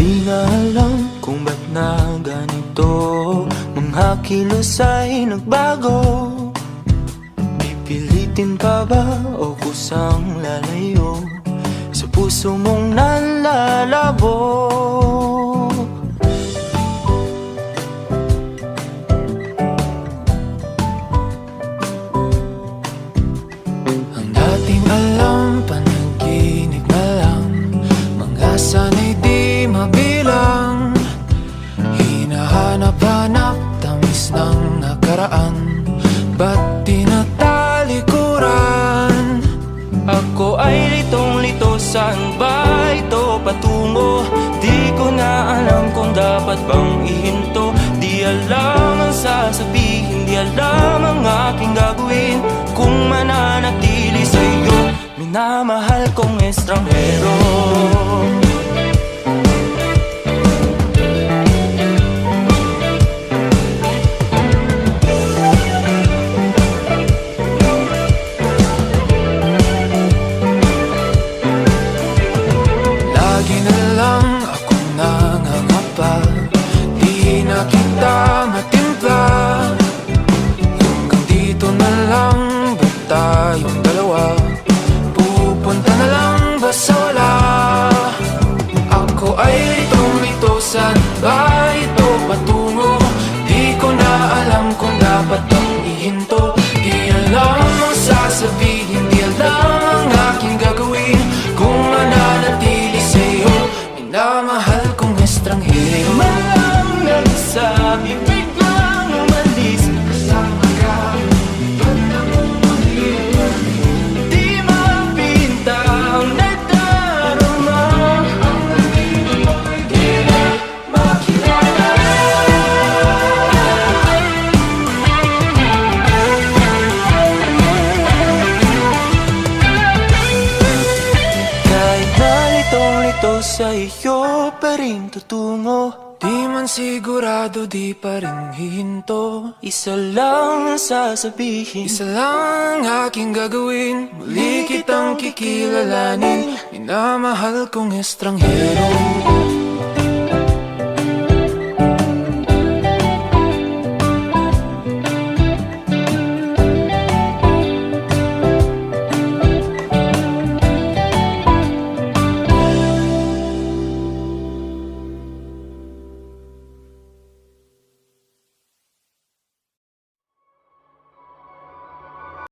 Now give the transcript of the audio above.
Di na alam kung ba't na ganito. Mga kilos ay nagbago. Pipilitin pa ba o kusang lalayo? Sa puso mong nalalabo. Ba't di natalikuran? Ako ay litong-lito, saan ba ito patungo? Di ko na alam kung dapat bang ihinto Di alam ang sasabihin, di alam ang aking gagawin Kung mananatili sa'yo, minamahal kong estranghero tayong dalawa Pupunta na lang ba sa wala? Ako ay litong-lito Saan ba nalitong-lito sa iyo pa rin tutungo. Di man sigurado, di pa rin hihinto. Isa lang ang sasabihin. Isa lang ang aking gagawin. Muli kitang kikilalanin. Minamahal kong estranghero